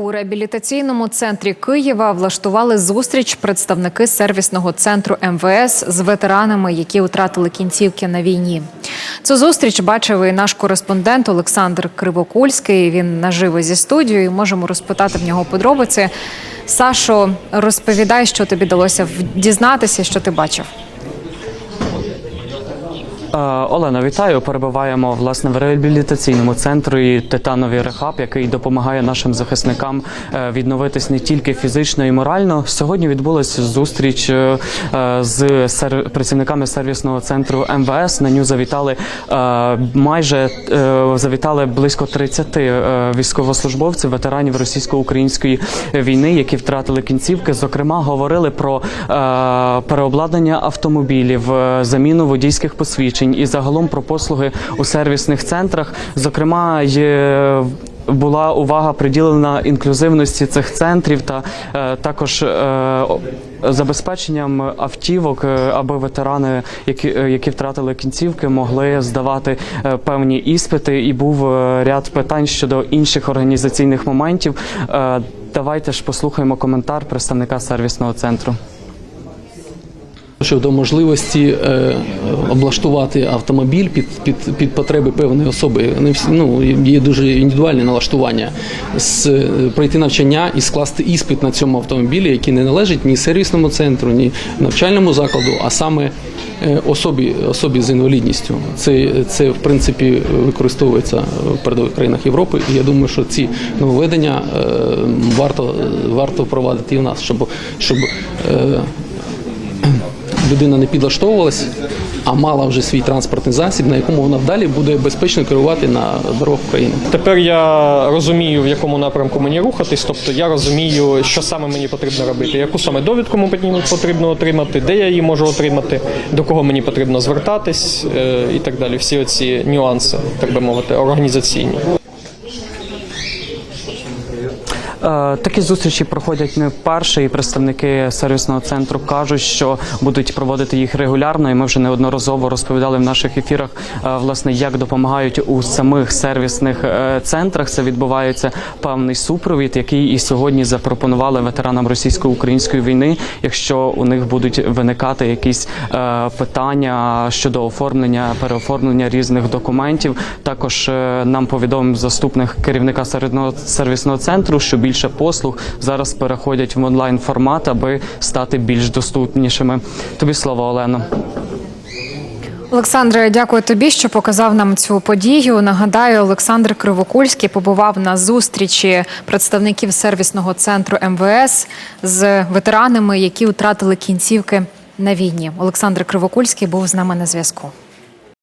У реабілітаційному центрі Києва влаштували зустріч представники сервісного центру МВС з ветеранами, які втратили кінцівки на війні. Цю зустріч бачив і наш кореспондент Олександр Кривокульський. Він наживо зі студією. Можемо розпитати в нього подробиці. Сашо, розповідай, що тобі вдалося дізнатися, що ти бачив. Е, Олена, вітаю. Перебуваємо власне в реабілітаційному центрі Титанові Рехаб, який допомагає нашим захисникам е, відновитись не тільки фізично і морально. Сьогодні відбулася зустріч е, з працівниками сервісного центру МВС. На ню завітали майже завітали близько 30 е, військовослужбовців, ветеранів російсько-української війни, які втратили кінцівки. Зокрема, говорили про переобладнання автомобілів, заміну водійських посвідчень і загалом про послуги у сервісних центрах. Зокрема, є була увага приділена інклюзивності цих центрів та е, також е, забезпеченням автівок, е, аби ветерани, які, е, які втратили кінцівки, могли здавати е, певні іспити. І був е, ряд питань щодо інших організаційних моментів. Е, Давайте ж послухаємо коментар представника сервісного центру. Щодо можливості е, облаштувати автомобіль під, під, під потреби певної особи, не всі ну є дуже індивідуальне налаштування з е, пройти навчання і скласти іспит на цьому автомобілі, який не належить ні сервісному центру, ні навчальному закладу, а саме е, особі, особі з інвалідністю. Це, це в принципі використовується в передових країнах Європи. І я думаю, що ці нововведення е, варто варто впровадити і в нас, щоб щоб. Е, людина не підлаштовувалась, а мала вже свій транспортний засіб, на якому вона далі буде безпечно керувати на дорогах України. Тепер я розумію, в якому напрямку мені рухатись. Тобто я розумію, що саме мені потрібно робити, яку саме довідку мені потрібно отримати, де я її можу отримати, до кого мені потрібно звертатись е, і так далі. Всі оці нюанси, так би мовити, організаційні. Е, Такі зустрічі проходять не вперше, і представники сервісного центру кажуть, що будуть проводити їх регулярно. І ми вже неодноразово розповідали в наших ефірах, е, власне, як допомагають у самих сервісних е, центрах. Це відбувається певний супровід, який і сьогодні запропонували ветеранам російсько-української війни. Якщо у них будуть виникати якісь е, питання щодо оформлення, переоформлення різних документів, також е, нам повідомив заступник керівника сервісного центру, що більше послуг зараз переходять в онлайн формат, аби стати більш доступнішими. Тобі слово, Олено. Олександре, дякую тобі, що показав нам цю подію. Нагадаю, Олександр Кривокульський побував на зустрічі представників сервісного центру МВС з ветеранами, які втратили кінцівки на війні. Олександр Кривокульський був з нами на зв'язку.